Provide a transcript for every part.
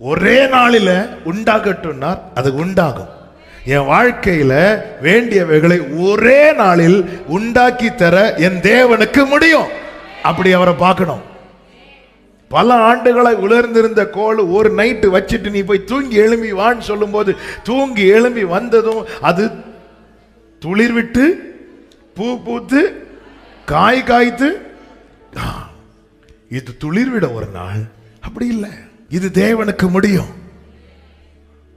ஒரே நாளில் உண்டாகட்டும்னார் அது உண்டாகும். என் வாழ்க்கையில் வேண்டியவைகளை ஒரே நாளில் உண்டாக்கி தர என் தேவனுக்கு முடியும். அப்படி அவரை பார்க்கணும். பல ஆண்டுகளை உலர்ந்திருந்த கோல் ஒரு நைட்டு வச்சுட்டு நீ போய் தூங்கி எழும்பி வான்னு சொல்லும்போது தூங்கி எழும்பி வந்ததும் அது துளிர் விட்டு பூ பூத்து காய் காய்த்து ஆ, இது துளிர் விட ஒரு நாள். அப்படி இல்லை. இது தேவனுக்கு முடியும்.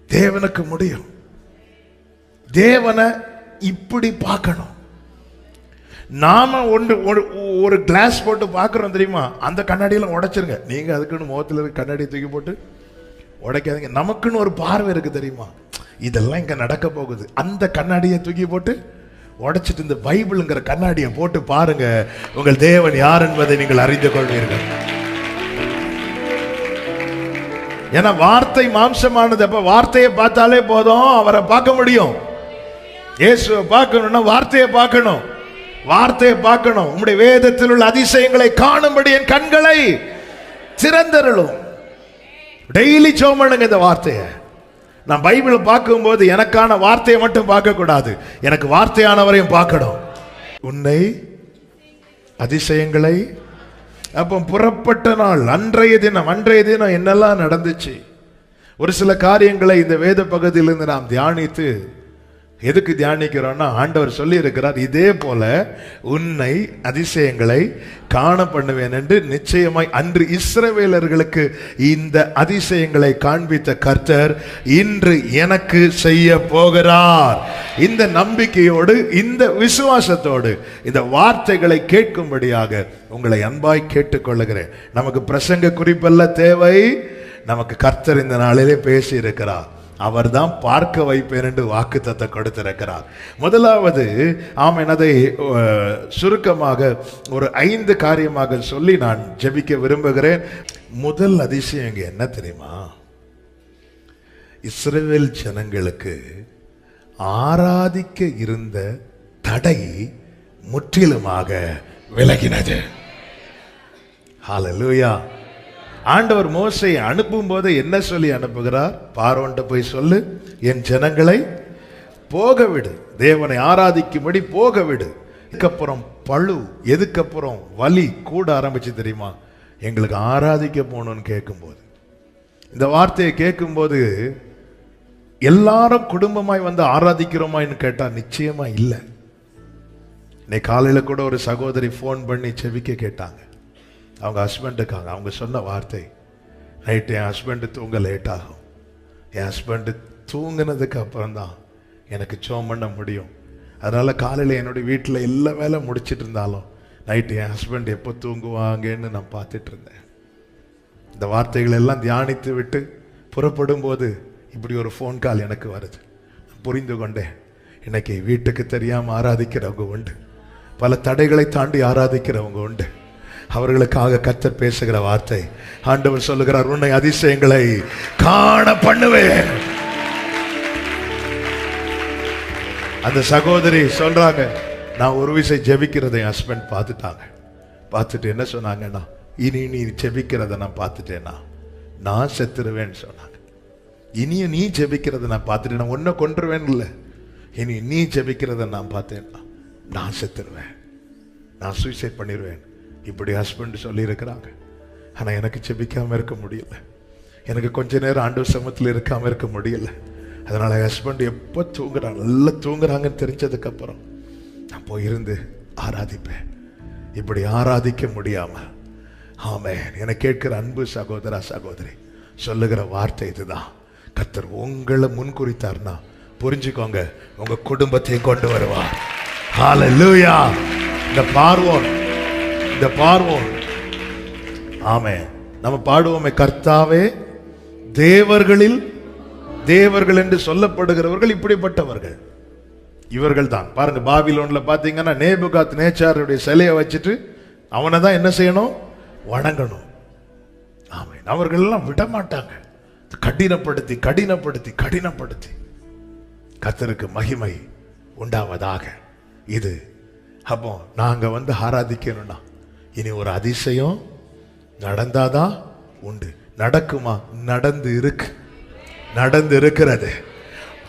தேவனுக்கு முடியும். தேவனை இப்படி பார்க்கணும். நாம ஒன்று ஒரு ஒரு கிளாஸ் போட்டு பார்க்குறோம் தெரியுமா? அந்த கண்ணாடியெல்லாம் உடைச்சிருங்க. நீங்கள் அதுக்குன்னு முகத்தில் இருக்க கண்ணாடி தூக்கி போட்டு உடைக்காதீங்க. நமக்குன்னு ஒரு பார்வை இருக்குது தெரியுமா? இதெல்லாம் இங்கே நடக்க போகுது. அந்த கண்ணாடியை தூக்கி போட்டு உடைச்சிட்டு இந்த பைபிளுங்கிற கண்ணாடியை போட்டு பாருங்க. உங்கள் தேவன் யார் என்பதை நீங்கள் அறிந்து கொள்வீர்கள். ஏன்னா வார்த்தை மாம்சமானது. அப்ப வார்த்தையை பார்த்தாலே போதும் அவரை பார்க்க முடியும். இயேசுவை பார்க்கணும்னா வார்த்தையை பார்க்கணும். வார்த்தையை பார்க்கணும். உங்களுடைய வேதத்தில் உள்ள அதிசயங்களை காணும்படி என் கண்களை திறந்தருளும். டெய்லி சோமனுங்க இந்த வார்த்தையை. நான் பைபிளை பார்க்கும்போது எனக்கான வார்த்தையை மட்டும் பார்க்க கூடாது எனக்கு வார்த்தையானவரையும் பார்க்கணும். உன்னை அதிசயங்களை அப்போ புறப்பட்ட நாள் அன்றைய தினம் அன்றைய தினம் என்னெல்லாம் நடந்துச்சு? ஒரு சில காரியங்களை இந்த வேத பகுதியிலிருந்து நாம் தியானித்து எதுக்கு தியானிக்கிறோன்னா ஆண்டவர் சொல்லி இருக்கிறார் இதே போல உன்னை அதிசயங்களை காண பண்ணுவேன் என்று நிச்சயமாய் அன்று இஸ்ரவேலர்களுக்கு இந்த அதிசயங்களை காண்பித்த கர்த்தர் இன்று எனக்கு செய்ய போகிறார். இந்த நம்பிக்கையோடு இந்த விசுவாசத்தோடு இந்த வார்த்தைகளை கேட்கும்படியாக உங்களை அன்பாய் கேட்டுக்கொள்ளுகிறேன். நமக்கு பிரசங்க குறிப்பல்ல தேவை. நமக்கு கர்த்தர் இந்த நாளிலே பேசி இருக்கிறார் அவர்தான் பார்க்க வைப்பேன் என்று வாக்குத்தத்தை கொடுத்திருக்கிறார். முதலாவது ஆம் எனதை சுருக்கமாக ஒரு ஐந்து காரியமாக சொல்லி நான் ஜெபிக்க விரும்புகிறேன். முதல் அதிசயம் இங்க என்ன தெரியுமா? இஸ்ரேல் ஜனங்களுக்கு ஆராதிக்க இருந்த தடை முற்றிலுமாக விலகினது. ஹalleluya. ஆண்டவர் மோசை அனுப்பும் போது என்ன சொல்லி அனுப்புகிறார்? பார்வோன்ட்ட போய் சொல்லு என் ஜனங்களை போக விடு தேவனை ஆராதிக்கும்படி போக விடு இதுக்கப்புறம் பழு எதுக்கப்புறம் வலி கூட ஆரம்பிச்சு தெரியுமா? எங்களுக்கு ஆராதிக்க போகணும்னு கேட்கும்போது. இந்த வார்த்தையை கேட்கும்போது எல்லாரும் குடும்பமாய் வந்து ஆராதிக்கிறோமான்னு கேட்டால் நிச்சயமாக இல்லை. இன்னைக்கு காலையில் கூட ஒரு சகோதரி ஃபோன் பண்ணி செவிக்க கேட்டாங்க. அவங்க ஹஸ்பண்டுக்காங்க அவங்க சொன்ன வார்த்தை நைட்டு என் ஹஸ்பண்டு தூங்க லேட் ஆகும். என் ஹஸ்பண்டு தூங்கினதுக்கு அப்புறம் தான் எனக்கு சோம் பண்ண முடியும். அதனால் காலையில் என்னுடைய வீட்டில் எல்லா வேலை முடிச்சிட்டு இருந்தாலும் நைட்டு என் ஹஸ்பண்ட் எப்போ தூங்குவாங்கன்னு நான் பார்த்துட்டு இருந்தேன். இந்த வார்த்தைகள் எல்லாம் தியானித்து விட்டு புறப்படும் போது இப்படி ஒரு ஃபோன் கால் எனக்கு வருது. புரிந்து கொண்டேன். இன்னைக்கு வீட்டுக்கு தெரியாமல் ஆராதிக்கிறவங்க உண்டு. பல தடைகளை தாண்டி ஆராதிக்கிறவங்க உண்டு. அவர்களுக்காக கத்தர் பேசுகிற வார்த்தை. ஆண்டவர் சொல்லுகிறார் உன்னை அதிசயங்களை காண பண்ணுவேன். அந்த சகோதரி சொல்றாங்க நான் ஒரு விசை ஜெபிக்கிறதை என் ஹஸ்பண்ட் பார்த்துட்டாங்க. பார்த்துட்டு என்ன சொன்னாங்கன்னா இனி நீ ஜெபிக்கிறத நான் பார்த்துட்டேன்னா நான் செத்துருவேன்னு சொன்னாங்க. இனியும் நீ ஜெபிக்கிறத நான் பார்த்துட்டேன். நான் ஒன்றை கொண்டுருவேன் இல்லை இனி நீ ஜெபிக்கிறத நான் பார்த்தேன்னா நான் செத்துருவேன். நான் சூசைட் பண்ணிடுவேன் இப்படி ஹஸ்பண்ட் சொல்லியிருக்கிறாங்க. ஆனால் எனக்கு செபிக்காமல் இருக்க முடியல. எனக்கு கொஞ்ச நேரம் ஆண்டு சமத்தில் இருக்காமல் இருக்க முடியல. அதனால் ஹஸ்பண்ட் எப்போ தூங்குறாங்க நல்லா தூங்குறாங்கன்னு தெரிஞ்சதுக்கப்புறம் நான் போய் இருந்து ஆராதிப்பேன். இப்படி ஆராதிக்க முடியாமல் ஆமே என கேட்கிற அன்பு சகோதரா சகோதரி சொல்லுகிற வார்த்தை இதுதான். கத்தர் உங்களை முன்குறித்தார்னா புரிஞ்சுக்கோங்க. உங்க குடும்பத்தையும் கொண்டு வருவார். ஹalleluya இந்த பார்வோன் இந்த பார்வோன் ஆமே நம்ம பாடுவோமே கர்த்தாவே தேவர்களில் தேவர்கள் என்று சொல்லப்படுகிறவர்கள் இப்படிப்பட்டவர்கள். இவர்கள் தான் பாருங்க பாபிலோன்ல பாத்தீங்கன்னா நேபுகாத் நேச்சாருடைய சிலையை வச்சுட்டு அவனை தான் என்ன செய்யணும்? வணங்கணும். ஆமை அவர்கள் எல்லாம் விட மாட்டாங்க கடினப்படுத்தி கடினப்படுத்தி கடினப்படுத்தி. கத்தருக்கு மகிமை உண்டாவதாக. இது அப்போ நாங்க வந்து ஆராதிக்கணும்னா இனி ஒரு அதிசயம் நடந்தாதான் உண்டு. நடக்குமா? நடந்து இருக்கு. நடந்து இருக்கிறது.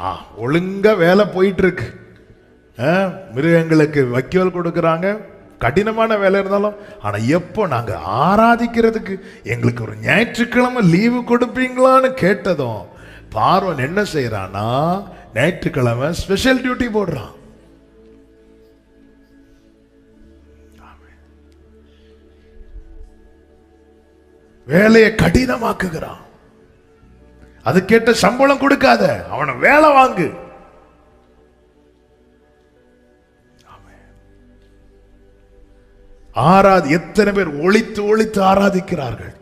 ஆ ஒழுங்காக வேலை போயிட்டு இருக்கு மிருகங்களுக்கு வைக்கோல் கொடுக்குறாங்க. கடினமான வேலை இருந்தாலும் ஆனால் எப்போ நாங்கள் ஆராதிக்கிறதுக்கு எங்களுக்கு ஒரு ஞாயிற்றுக்கிழமை லீவு கொடுப்பீங்களான்னு கேட்டதும் பார்வன் என்ன செய்கிறான்னா ஞாயிற்றுக்கிழமை ஸ்பெஷல் டியூட்டி போடுறான். வேலையை கடினமாக்குகிறான். அது கேட்ட சம்பளம் கொடுக்காத அவனை வேலை வாங்கு. ஆராதி எத்தனை பேர் ஒழித்து ஒழித்து ஆராதிக்கிறார்கள்?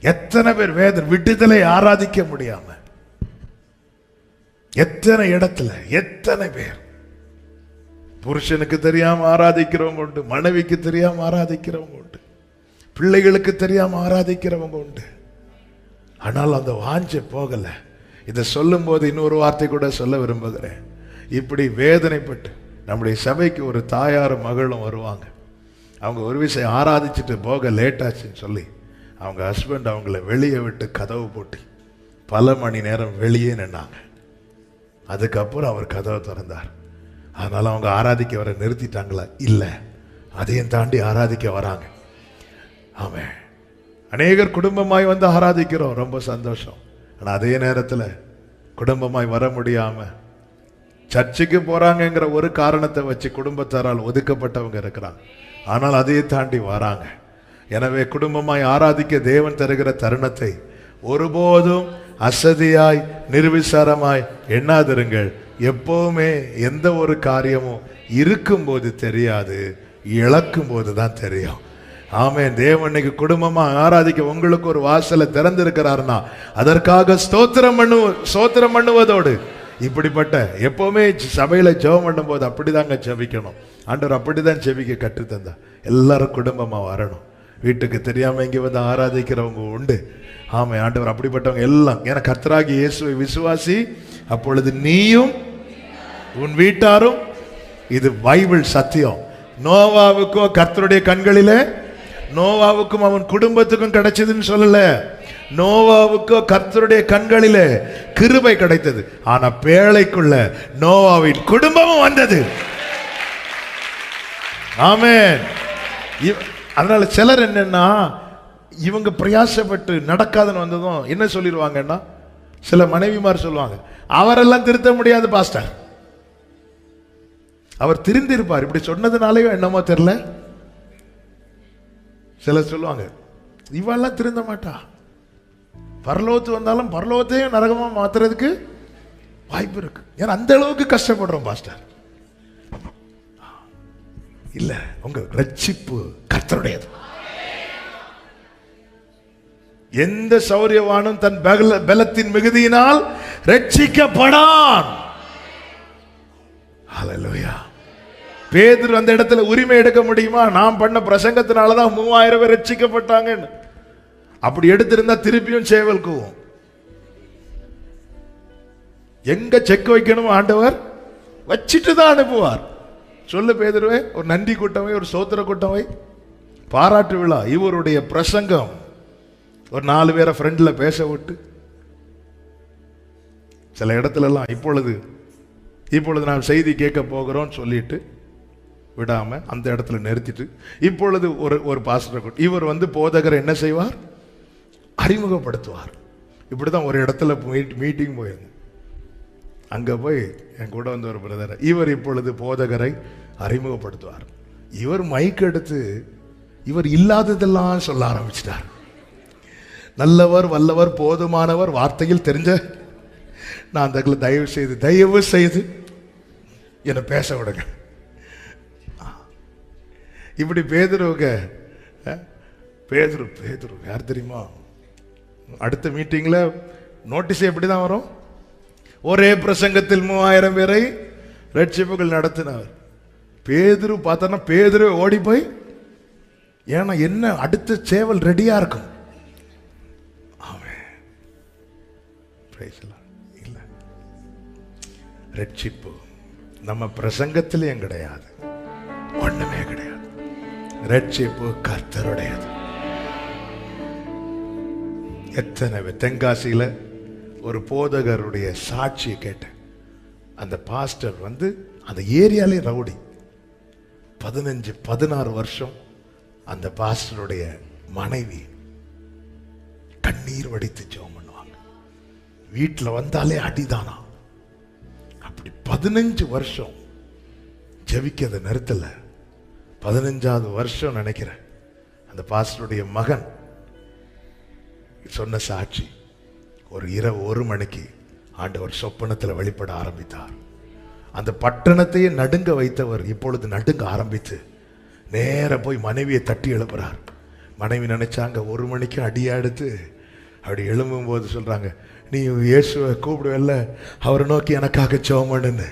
எத்தனை பேர் வேத விடுதலை ஆராதிக்க முடியாம? எத்தனை இடத்துல எத்தனை பேர்? புருஷனுக்கு தெரியாம ஆராதிக்கிறவங்க உண்டு மனைவிக்கு தெரியாம ஆராதிக்கிறவங்க உண்டு. பிள்ளைகளுக்கு தெரியாம ஆராதிக்கிறவங்க உண்டு. ஆனால் அந்த வாஞ்சை போகல. இதை சொல்லும் போது இன்னொரு வார்த்தை கூட சொல்ல விரும்புகிறேன். இப்படி வேதனைப்பட்டு நம்முடைய சபைக்கு ஒரு தாயாரும் மகளும் வருவாங்க. அவங்க ஒரு விஷயம் ஆராதிச்சுட்டு போக லேட்டாச்சுன்னு சொல்லி அவங்க ஹஸ்பண்ட் அவங்கள வெளியே விட்டு கதவு போட்டு பல மணி நேரம் வெளியே நின்னாங்க. அதுக்கப்புறம் அவர் கதவை திறந்தார். அதனால் அவங்க ஆராதிக்க வர நிறுத்திட்டாங்களா? இல்லை. அதையும் தாண்டி ஆராதிக்க வராங்க. ஆமென். அநேகர் குடும்பமாய் வந்து ஆராதிக்கிறோம். ரொம்ப சந்தோஷம். ஆனால் அதே நேரத்தில் குடும்பமாய் வர முடியாமல் சர்ச்சுக்கு போகிறாங்கங்கிற ஒரு காரணத்தை வச்சு குடும்பத்தாரால் ஒதுக்கப்பட்டவங்க இருக்கிறாங்க. ஆனால் அதையே தாண்டி வராங்க. எனவே குடும்பமாய் ஆராதிக்க தேவன் தருகிற தருணத்தை ஒருபோதும் அசதியாய் நிர்விசாரமாய் எண்ணாதிருங்கள். எப்போவுமே எந்த ஒரு காரியமும் இருக்கும்போது தெரியாது இழக்கும் போது தான் தெரியும். ஆமே தேவனுக்கு குடும்பமா ஆராதிக்க உங்களுக்கு ஒரு வாசலை திறந்திருக்கிறார்னா அதற்காக ஸ்தோத்திரம் பண்ணு ஸ்தோத்திரம் பண்ணுவதோடு. இப்படிப்பட்ட எப்பவுமே சபையில ஜெபம் பண்ணும்போது அப்படிதாங்க ஜெபிக்கணும். ஆண்டவர் அப்படிதான் ஜெபிக்க கற்றுத்தந்தா. எல்லாரும் குடும்பமா வரணும். வீட்டுக்கு தெரியாம இங்க வந்து ஆராதிக்கிறவங்க உண்டு. ஆமை ஆண்டவர் அப்படிப்பட்டவங்க எல்லாம். ஏன்னா கத்தராகி இயேசுவை விசுவாசி அப்பொழுது நீயும் உன் வீட்டாரும் இது பைபிள் சத்தியம். நோவாவுக்கும் கர்த்தருடைய கண்களிலே நோவாவுக்கும் அவன் குடும்பத்துக்கும் கிடைச்சதுன்னு சொல்லல. நோவாவுக்கும் கர்த்தருடைய கண்களிலே கிருபை கிடைத்தது. ஆனா பேழைக்குள்ள நோவாவின் குடும்பமும் வந்தது. ஆமேன். அதனால சிலர் என்னன்னா இவங்க பிரயாசப்பட்டு நடக்காதுன்னு வந்ததும் என்ன சொல்லிடுவாங்கன்னா சில மனைவிமார் சொல்லுவாங்க அவரெல்லாம் திருத்த முடியாது பாஸ்டர். அவர் திருந்திருப்பார். இப்படி சொன்னதுனாலயோ என்னமோ தெரியல. சிலர் சொல்லுவாங்க இவெல்லாம் திருந்த மாட்டா. பரலோகத்து வந்தாலும் பரலோகத்தையும் நரகமாக மாத்துறதுக்கு வாய்ப்பு இருக்கு. ஏன்னா அந்த அளவுக்கு கஷ்டப்படுறோம் பாஸ்டர். இல்லை உங்க ரட்சிப்பு கர்த்தருடையது. எந்த சௌரியவானும் தன் பகல- பலத்தின் மிகுதியினால் ரட்சிக்கப்படான். ஹalleluya. பேதர் அந்த இடத்துல உரிமை எடுக்க முடியுமா? நாம் பண்ண பிரசங்கத்தினால தான் மூவாயிரம் பேர் ரட்சிக்கப்பட்டாங்கன்னு. அப்படி எடுத்திருந்தா திருப்பியும் சேவல் கூவும். எங்க செக் வைக்கணுமோ ஆண்டவர்? வச்சிட்டு தான் அனுப்புவார். சொல்லு பேதருவே ஒரு நன்றி கூட்டமை ஒரு சோத்திர கூட்டமை பாராட்டு விழா இவருடைய பிரசங்கம். ஒரு நாலு பேரை ஃப்ரெண்டில் பேச விட்டு. சில இடத்துலலாம் இப்பொழுது இப்பொழுது நாம் செய்தி கேட்க போகிறோம்னு சொல்லிட்டு விடாமல் அந்த இடத்துல நிறுத்திட்டு இப்பொழுது ஒரு ஒரு பாஸ்டர் இவர் வந்து போதகர் என்ன செய்வார்? அறிமுகப்படுத்துவார். இப்படி தான் ஒரு இடத்துல மீட்டிங் போயிருந்தேன். அங்கே போய் என் கூட வந்த ஒரு பிரதர் இவர் இப்பொழுது போதகரை அறிமுகப்படுத்துவார். இவர் மைக் எடுத்து இவர் இல்லாததெல்லாம் சொல்ல ஆரம்பிச்சிட்டார். நல்லவர் வல்லவர் போதுமானவர் வார்த்தையில் தெரிஞ்ச நான் அந்த தயவு செய்து தயவு செய்து என்னை பேச விடுங்க. இப்படி பேதுருவுங்க. பேதுரு பேதுரு யார் தெரியுமா? அடுத்த மீட்டிங்கில் நோட்டீஸ் எப்படி தான் வரும்? ஒரே பிரசங்கத்தில் மூவாயிரம் பேரை ரட்சிப்புகள் நடத்தினார். பேதுரு பார்த்தோன்னா பேதுரு ஓடி போய் ஏன்னா என்ன அடுத்த சேவல் ரெடியாக இருக்கும். ஆமென். ரட்சிப்பு நம்ம பிரசங்கத்திலையும் கிடையாது. ஒண்ணுமே கிடையாது. ரட்சிப்பு கர்த்தருடையது. எத்தனை தென்காசியில் ஒரு போதகருடைய சாட்சியை கேட்டேன். அந்த பாஸ்டர் வந்து அந்த ஏரியாலே ரவுடி. பதினஞ்சு பதினாறு வருஷம் அந்த பாஸ்டருடைய மனைவி கண்ணீர் வடித்து ஜெபம் பண்ணுவாங்க. வீட்டில் வந்தாலே அடிதானா? அப்படி பதினஞ்சு வருஷம் ஜெபிக்கிறத நிறுத்தலை. பதினஞ்சாவது வருஷம் நினைக்கிறேன். அந்த பாஸ்டருடைய மகன் சொன்ன சாட்சி ஒரு இரவு ஒரு மணிக்கு ஆண்டவர் சொப்பனத்தில் வெளிப்பட ஆரம்பித்தார். அந்த பட்டணத்தையே நடுங்க வைத்தவர் இப்பொழுது நடுங்க ஆரம்பித்து நேர போய் மனைவியை தட்டி எழுப்புறார். மனைவி நினைச்சாங்க ஒரு மணிக்கு அடியா எடுத்து அப்படி எழும்பும் போது நீ இயேசுவை கூப்பிடுவல்ல அவரை நோக்கி எனக்காக சோமன்னு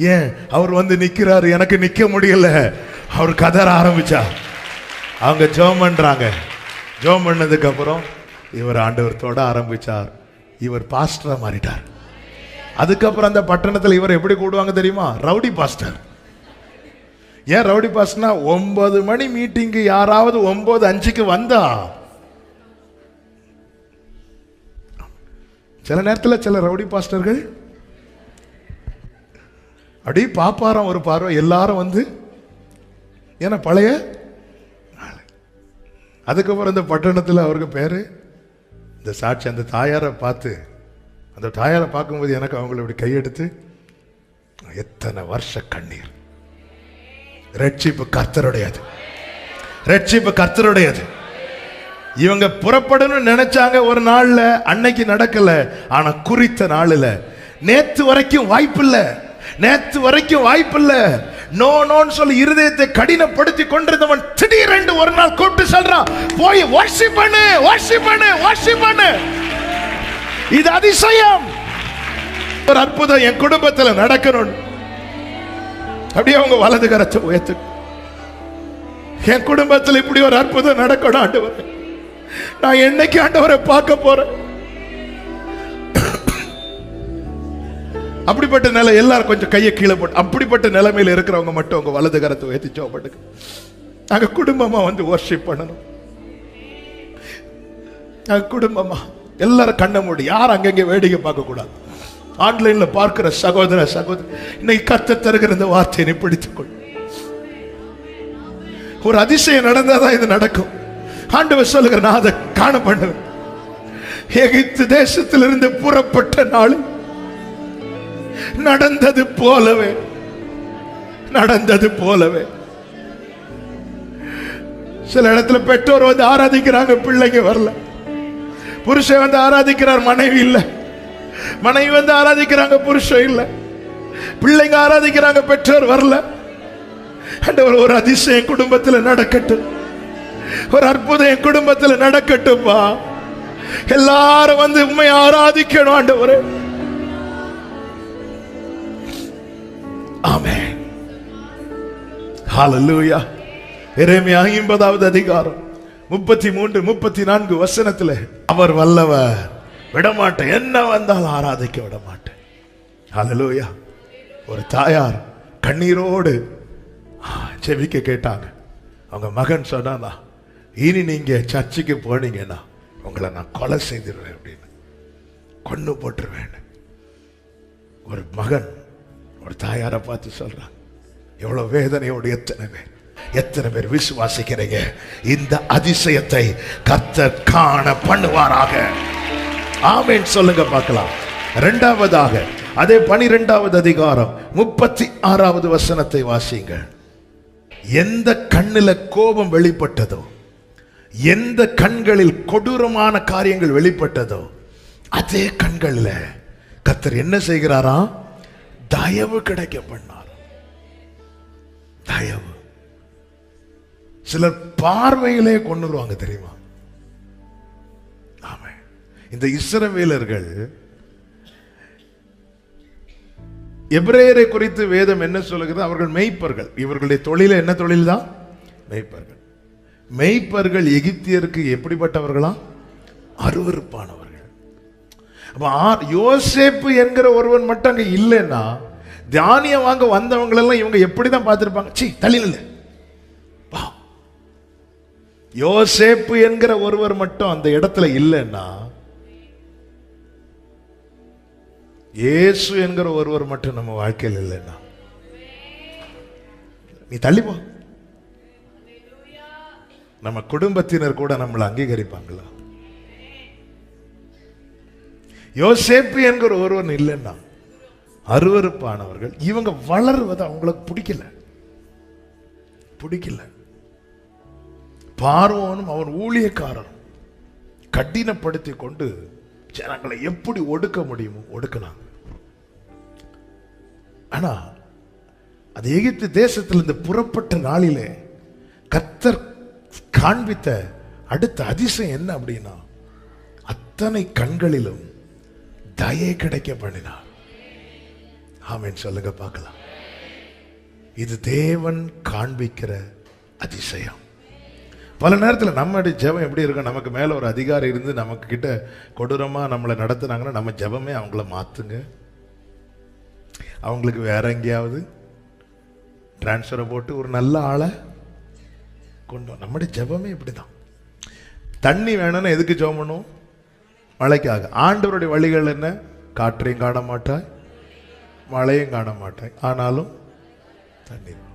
ஏன்? அவர் வந்து நிற்கிறாரு எனக்கு நிற்க முடியல. அவர் கதற ஆரம்பிச்சா. அவங்க ஜோம் பண்ணுறாங்க ஜோம் பண்ணதுக்கப்புறம் இவர் ஆண்டவர் தொட ஆரம்பிச்சார். இவர் பாஸ்டராக மாறிட்டார். அதுக்கப்புறம் அந்த பட்டணத்தில் இவர் எப்படி கூடுவாங்க தெரியுமா? Rowdy pastor. ஏன் ரவுடி பாஸ்டர்னா ஒன்பது மணி மீட்டிங்கு யாராவது ஒன்பது அஞ்சுக்கு வந்தா. சில நேரத்தில் சில ரவுடி பாஸ்டர்கள் அப்படியே பாப்பாராம் ஒரு பார்வை. எல்லாரும் வந்து ஏன்னா பழைய அதுக்கப்புறம் இந்த பட்டணத்தில் அவருக்கு பேர் இந்த சாட்சி அந்த தாயாரை பார்த்து அந்த தாயாரை பார்க்கும்போது எனக்கு அவங்கள இப்படி கையெடுத்து எத்தனை வருஷ கண்ணீர். ரட்சிப்பு கர்த்தருடையது. ரட்சிப்பு கர்த்தருடையது. இவங்க புறப்படணும்னு நினைச்சாங்க ஒரு நாள்ல அன்னைக்கு நடக்கல. ஆனா குறித்த நாளில். நேத்து வரைக்கும் வாய்ப்பில்ல. நேத்து வரைக்கும் வாய்ப்பில்ல. நோ நோன்னு சொல்லி இருதயத்தை கடினப்படுத்தி கொண்டிருந்தவன் திடீரென்று ஒரு நாள் கூப்பிட்டு சொல்றான் போய் வாஷிப் பண்ணு வாஷிப் பண்ணு வாஷிப் பண்ணு. இது அதிசயம். ஒரு அற்புதம் என் குடும்பத்துல நடக்கணும் அப்படியே அவங்க வலது கரத்தை உயர்த்து. என் குடும்பத்தில் இப்படி ஒரு அற்புதம் நடக்கணும் ஆண்டவர். நான் என்னைக்கு ஆண்டவரை பார்க்க போறேன்? அப்படிப்பட்ட நிலை எல்லாரும் கொஞ்சம் கையை கீழே போட்டு அப்படிப்பட்ட நிலைமையில் இருக்கிறவங்க மட்டும் உங்க வலது கரத்தை உயர்த்தி சோப்படுங்க நாங்க குடும்பமா வந்து ஒர்ஷிப் பண்ணணும். நாங்க குடும்பமா எல்லாரும் கண்ண மூடி யார் அங்கங்கே வேடிக்கை பார்க்க கூடாது ஆன்லைன்ல பார்க்கிற சகோதர சகோதரி இன்னைக்கு கத்த தருகிற இந்த வார்த்தையை பிடித்துக்கொள். ஒரு அதிசயம் நடந்தாதான் இது நடக்கும். ஆண்டவர் சொல்லுகிற நான் அதை காண பண்ணுவேன். எகித்து தேசத்திலிருந்து புறப்பட்ட நாள் நடந்தது போலவே நடந்தது போலவே. சில இடத்துல பெற்றோர் வந்து ஆராதிக்கிறாங்க பிள்ளைங்க வரல. புருஷன் வந்து ஆராதிக்கிறார் மனைவி இல்ல. மனைவி வந்து ஆராதிக்கிறாங்க புருஷன் இல்ல. பிள்ளைங்க ஆராதிக்கிறாங்க பெற்றோர் வரல. ஒரு அதிசயம் குடும்பத்தில் நடக்கட்டும். ஒரு அற்புதம் என் குடும்பத்தில் நடக்கட்டும்பா. எல்லாரும் வந்து உண்மை ஆராதிக்கணும் ஆண்டவரே. ஆமேன் ஹalleluya எரேமியா 50வது அதிகாரம் முப்பத்தி மூன்று முப்பத்தி நான்கு வசனத்துல அவர் வல்லவர் விடமாட்டேன். என்ன வந்தாலும் ஆராதிக்க விடமாட்டேன். ஹalleluya ஒரு தாயார் கண்ணீரோடு செவிக்க கேட்டாங்க. அவங்க மகன் சொன்னானா இனி நீங்க சர்ச்சுக்கு போனீங்கன்னா உங்களை நான் கொலை செய்திருவேன் அப்படின்னு. கொண்டு போட்டுருவேன் ஒரு மகன் ஒரு தாயாரை பார்த்து சொல்கிறான் எவ்வளவு வேதனையோடு எத்தனை பேர் எத்தனை பேர் விசுவாசிக்கிறீங்க? இந்த அதிசயத்தை கர்த்தர் காண பண்ணுவாராக. ஆமேன். சொல்லுங்க பார்க்கலாம். ரெண்டாவதாக அதே பனிரெண்டாவது அதிகாரம் முப்பத்தி ஆறாவது வசனத்தை வாசிங்க எந்த கண்ணில் கோபம் வெளிப்பட்டதோ எந்த கண்களில் கொடூரமான காரியங்கள் வெளிப்பட்டதோ அதே கண்களில் கத்தர் என்ன செய்கிறாராம் தயவு கிடைக்க பண்ணார் தயவு. சிலர் பார்வையிலே கொண்டுருவாங்க தெரியுமா? ஆமா இந்த இஸ்ரவேலர்கள் எபிரேயரை குறித்து வேதம் என்ன சொல்லுகிறது? அவர்கள் மெய்ப்பர்கள். இவர்களுடைய தொழில என்ன தொழில் தான் மெய்ப்பர்கள். மெய்ப்பர்கள் எகிப்தியருக்கு எப்படிப்பட்டவர்களா? அருவருப்பானவர்கள் யோசேப்பு என்கிற ஒருவன் மட்டும் அங்கே இல்லைன்னா தானியம் வாங்க வந்தவங்களெல்லாம் இவங்க எப்படி தான் பார்த்துருப்பாங்க சி தள்ளியில் யோசேப்பு என்கிற ஒருவர் மட்டும் அந்த இடத்துல இல்லைன்னா ஏசு என்கிற ஒருவர் மட்டும் நம்ம வாழ்க்கையில் இல்லைன்னா. நீ தள்ளிப்போ நம்ம குடும்பத்தினர் கூட நம்மளை அங்கீகரிப்பாங்களா? யோசேப்பு என்கிற ஒருவன் இல்லைன்னா அருவருப்பானவர்கள் இவங்க வளருவது அவங்களுக்கு பிடிக்கல. பிடிக்கல. பார்வோனும் அவன் ஊழியக்காரரும் கடினப்படுத்தி கொண்டு ஜனங்களை எப்படி ஒடுக்க முடியுமோ ஒடுக்கினாங்க. ஆனா அது எகிப்து தேசத்திலிருந்து புறப்பட்ட நாளிலே கத்தர் காண்பித்த அடுத்த அதிசயம் என்ன அப்படின்னா அத்தனை கண்களிலும் தயை கிடைக்க பண்ணினார் ஆமென் சொல்லுங்க பார்க்கலாம். இது தேவன் காண்பிக்கிற அதிசயம். பல நேரத்தில் நம்முடைய ஜெபம் எப்படி இருக்கும்? நமக்கு மேலே ஒரு அதிகாரி இருந்து நமக்கு கிட்ட கொடூரமாக நம்மளை நடத்துனாங்கன்னா நம்ம ஜெபமே அவங்கள மாற்றுங்க அவங்களுக்கு வேற எங்கேயாவது டிரான்ஸ்ஃபரை போட்டு ஒரு நல்ல ஆளை கொண்டு நம்முடைய ஜெபமே இப்படி தான் தண்ணி வேணும்னு எதுக்கு ஜெபம் பண்ணுவோம்? மழைக்காக. ஆண்டவருடைய வழிகள் என்ன? காற்றையும் காண மாட்டாய் மழையும் காண மாட்டாய் ஆனாலும் தண்ணீர்.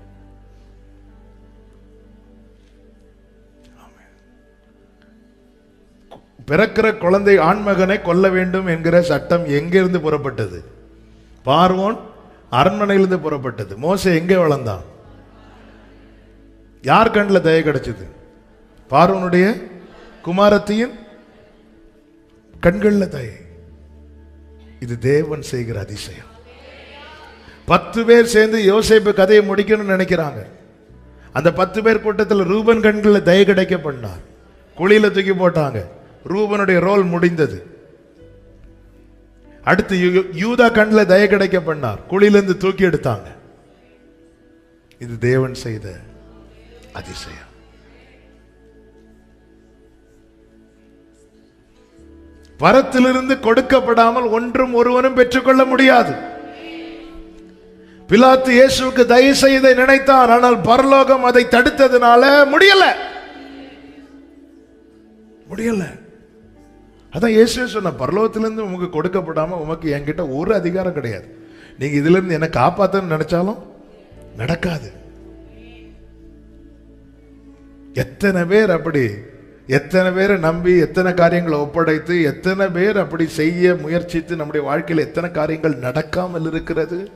பிறக்கிற குழந்தை ஆண்மகனை கொல்ல வேண்டும் என்கிற சட்டம் எங்கிருந்து புறப்பட்டது? பார்வோன் அரண்மனையிலிருந்து புறப்பட்டது. மோசே எங்கே வளர்ந்தான்? யார் கண்ணில் தய கிடைச்சது? பார்வனுடைய குமாரத்தியின் கண்களில் தயை. இது தேவன் செய்கிற அதிசயம். பத்து பேர் சேர்ந்து யோசேப்பு கதையை முடிக்கணும்னு நினைக்கிறாங்க. அந்த பத்து பேர் கூட்டத்தில் ரூபன் கண்களில் தய கிடைக்க பண்ணார். குழியில் தூக்கி போட்டாங்க. ரூபனுடைய ரோல் முடிந்தது. அடுத்து யூ- யூதா கண்ணில் தய கிடைக்க பண்ணார். குழியிலிருந்து தூக்கி எடுத்தாங்க. இது தேவன் செய்த அதிசயம். பரத்திலிருந்து கொடுக்கப்படாமல் ஒன்றும் ஒருவனும் பெற்றுக்கொள்ள முடியாது. பிலாத்து இயேசுவுக்கு தயவு செய்தை நினைத்தார் ஆனால் பரலோகம் அதை தடுத்ததுனால முடியல. முடியல. அதான் இயேசு சொன்ன பரலோகத்திலிருந்து உமக்கு கொடுக்கப்படாம உமக்கு என்கிட்ட ஒரு அதிகாரம் கிடையாது. நீங்க இதுல இருந்து என்ன காப்பாத்தன்னு நினைச்சாலும் நடக்காது. எத்தனை பேர் அப்படி எத்தனை பேரை நம்பி எத்தனை காரியங்களை ஒப்படைத்து எத்தனை பேர் அப்படி செய்ய முயற்சித்து நம்முடைய வாழ்க்கையில் எத்தனை காரியங்கள் நடக்காமல் இருக்கிறது?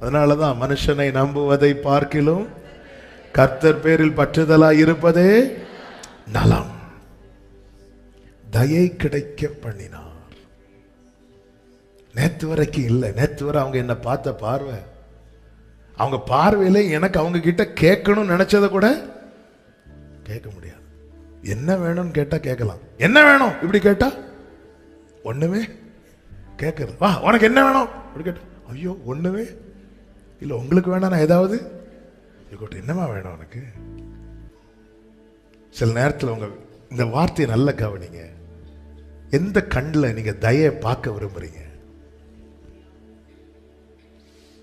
அதனாலதான் மனுஷனை நம்புவதை பார்க்கிலும் கர்த்தர் பேரில் பற்றுதலாய் இருப்பதே நலம். தயை கிடைக்க பண்ணினார். நேற்று வரைக்கும் இல்லை. நேற்று வரை அவங்க என்னை பார்த்த பார்வை. அவங்க பார்வையில் எனக்கு அவங்க கிட்ட கேட்கணும்னு நினைச்சதை கூட கேட்க முடியாது. என்ன வேணும்னு கேட்டால் கேட்கலாம். என்ன வேணும்? இப்படி கேட்டால் ஒன்றுமே கேட்கறது. வா உனக்கு என்ன வேணும்? இப்படி கேட்டா ஐயோ ஒன்றுமே இல்லை உங்களுக்கு வேணா நான் ஏதாவது இருக்கட்டும் என்னமா வேணும் உனக்கு? சில நேரத்தில் உங்கள் இந்த வார்த்தையை நல்ல கவனிங்க. எந்த கண்ணில் நீங்கள் தயை பார்க்க விரும்புகிறீங்க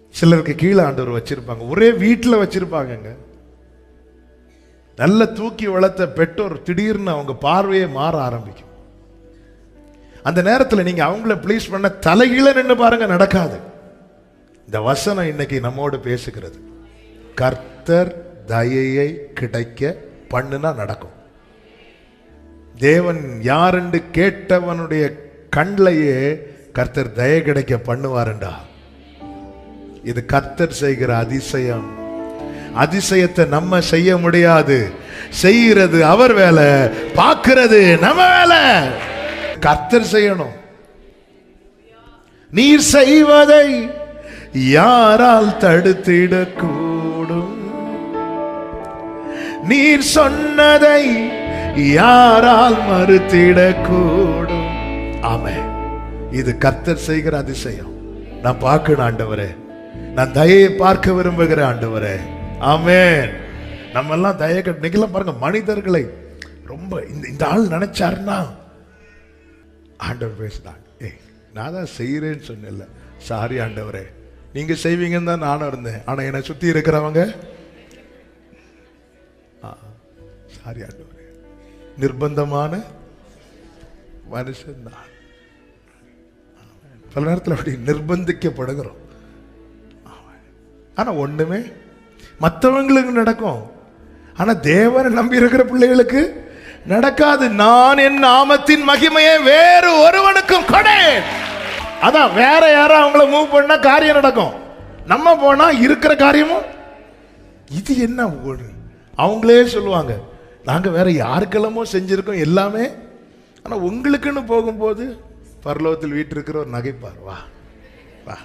சிலருக்கு கீழே ஆண்டவர் வச்சுருப்பாங்க. ஒரே வீட்டில் வச்சுருப்பாங்கங்க. நல்ல தூக்கி வளர்த்த பெற்றோர் திடீர்னு அவங்க பார்வையே மாற ஆரம்பிக்கும். அந்த நேரத்தில் நீங்கள் அவங்கள ப்ளீஸ் பண்ண தலைகீழ நின்று பாருங்க நடக்காது. இந்த வசனம் இன்னைக்கு நம்மோடு பேசுகிறது. கர்த்தர் தயையை கிடைக்க பண்ணுனா நடக்கும். தேவன் யாருண்டு கேட்டவனுடைய கண்லையே கர்த்தர் தய கிடைக்க பண்ணுவாருண்டா. இது கர்த்தர் செய்கிற அதிசயம். அதிசயத்தை நம்ம செய்ய முடியாது. செய்கிறது அவர் வேலை பார்க்கிறது நம்ம வேலை. கர்த்தர் செய்யணும். நீர் செய்வதை யாரால் தடுத்திடக்கூடும்? நீர் சொன்னதை யாரால் மறுத்திடக்கூடும்? ஆமே இது கர்த்தர் செய்கிற அதிசயம். நான் பார்க்கணும் ஆண்டவரே. நான் தயையை பார்க்க விரும்புகிற ஆண்டவரே. ஆமேன். நம்ம எல்லாம் தயை இன்னைக்கெல்லாம் பாருங்க மனிதர்களை ரொம்ப இந்த இந்த ஆள் நினைச்சாருன்னா ஆண்டவர் பேசுனாங்க ஏய் நான் தான் செய்கிறேன்னு சொன்னேன்ல. சாரி ஆண்டவரே. நீங்க செய்வீங்கன்னு தான் நானும் இருந்தேன். ஆனா என்னை சுத்தி இருக்கிறவங்க? சாரி ஆண்டவரே. நிர்பந்தமான மனுஷன் தான். பல நேரத்தில் அப்படி நிர்பந்திக்கப்படுகிறோம். ஆனால் ஒன்றுமே மற்றவங்களுக்கு நடக்கும். ஆனால் தேவனை நம்பி இருக்கிற பிள்ளைகளுக்கு நடக்காது. நான் என் நாமத்தின் மகிமையை வேறு ஒருவனுக்கும் கொடேன். அதான் வேற யாரும் அவங்கள மூவ் பண்ணா காரியம் நடக்கும். நம்ம போனா இருக்கிற காரியமும் இது என்ன அவங்களே சொல்லுவாங்க நாங்கள் வேற யாருக்கெல்லாமோ செஞ்சுருக்கோம் எல்லாமே. ஆனால் உங்களுக்குன்னு போகும்போது பரலோகத்தில் வீட்டிருக்கிற ஒரு நகைப்பார். வா வா.